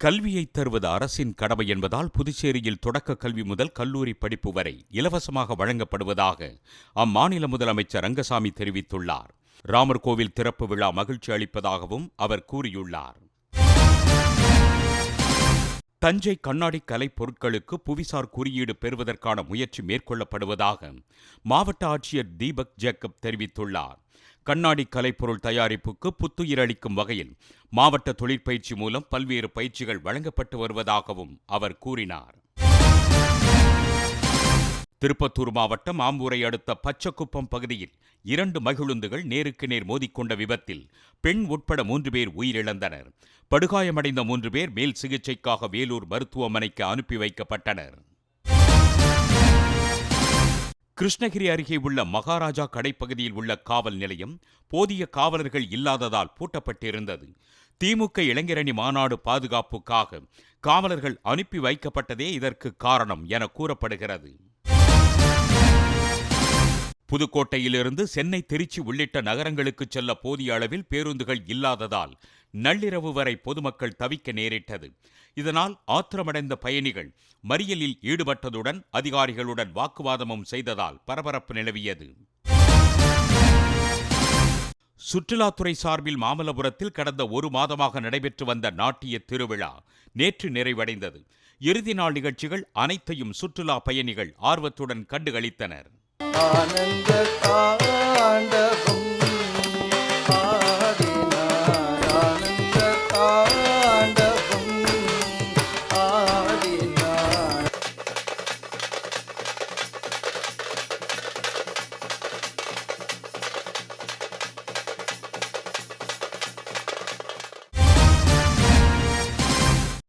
கல்வியை தருவது அரசின் கடமை என்பதால் புதுச்சேரியில் தொடக்க கல்வி முதல் கல்லூரி படிப்பு வரை இலவசமாக வழங்கப்படுவதாக அம்மாநில முதலமைச்சர் ரங்கசாமி தெரிவித்துள்ளார். ராமர் கோவில் திறப்பு விழா மகிழ்ச்சி அளிப்பதாகவும் அவர் கூறியுள்ளார். தஞ்சை கண்ணாடி கலைப் பொருட்களுக்கு புவிசார் குறியீடு பெறுவதற்கான முயற்சி மேற்கொள்ளப்படுவதாக மாவட்ட ஆட்சியர் தீபக் ஜேக்கப் தெரிவித்துள்ளார். கண்ணாடி கலைப்பொருள் தயாரிப்புக்கு புத்துயிரளிக்கும் வகையில் மாவட்ட தொழிற்பயிற்சி மூலம் பல்வேறு பயிற்சிகள் வழங்கப்பட்டு வருவதாகவும் அவர் கூறினார். திருப்பத்தூர் மாவட்டம் ஆம்பூரை அடுத்த பச்சக்குப்பம் பகுதியில் இரண்டு மகிழுந்துகள் நேருக்கு நேர் மோதிக்கொண்ட விபத்தில் பெண் உட்பட மூன்று பேர் உயிரிழந்தனர். படுகாயமடைந்த மூன்று பேர் மேல் சிகிச்சைக்காக வேலூர் மருத்துவமனைக்கு அனுப்பி வைக்கப்பட்டனர். கிருஷ்ணகிரி அருகே உள்ள மகாராஜா கடைப்பகுதியில் உள்ள காவல் நிலையம் போதிய காவலர்கள் இல்லாததால் பூட்டப்பட்டிருந்தது. திமுக இளைஞரணி மாநாடு பாதுகாப்புக்காக காவலர்கள் அனுப்பி வைக்கப்பட்டதே இதற்கு காரணம் என கூறப்படுகிறது. புதுக்கோட்டையிலிருந்து சென்னை திருச்சி உள்ளிட்ட நகரங்களுக்கு செல்ல போதிய அளவில் பேருந்துகள் இல்லாததால் நள்ளிரவு வரை பொதுமக்கள் தவிக்க நேரிட்டது. இதனால் ஆத்திரமடைந்த பயணிகள் மறியலில் ஈடுபட்டதுடன் அதிகாரிகளுடன் வாக்குவாதமும் செய்ததால் பரபரப்பு நிலவியது. சுற்றுலாத்துறை சார்பில் மாமல்லபுரத்தில் கடந்த ஒரு மாதமாக நடைபெற்று வந்த நாட்டிய திருவிழா நேற்று நிறைவடைந்தது. இறுதி நாள் நிகழ்ச்சிகள் அனைத்தையும் சுற்றுலா பயணிகள் ஆர்வத்துடன் கண்டுகளித்தனர்.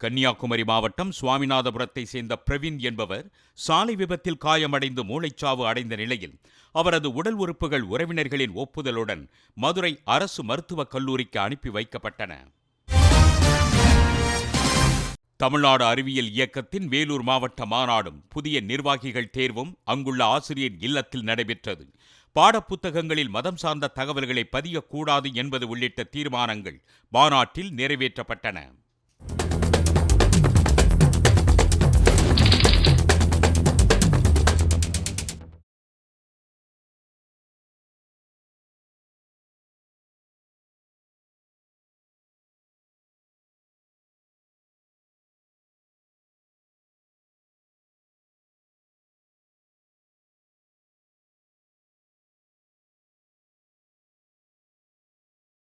கன்னியாகுமரி மாவட்டம் சுவாமிநாதபுரத்தை சேர்ந்த பிரவீன் என்பவர் சாலை விபத்தில் காயமடைந்து மூளைச்சாவு அடைந்த நிலையில் அவரது உடல் உறுப்புகள் உறவினர்களின் ஒப்புதலுடன் மதுரை அரசு மருத்துவக் கல்லூரிக்கு அனுப்பி வைக்கப்பட்டன. தமிழ்நாடு அறிவியல் இயக்கத்தின் வேலூர் மாவட்ட மாநாடும் புதிய நிர்வாகிகள் தேர்வும் அங்குள்ள ஆசிரியர் இல்லத்தில் நடைபெற்றது. பாடப்புத்தகங்களில் மதம் சார்ந்த தகவல்களை பதியக்கூடாது என்பது உள்ளிட்ட தீர்மானங்கள் மாநாட்டில் நிறைவேற்றப்பட்டன.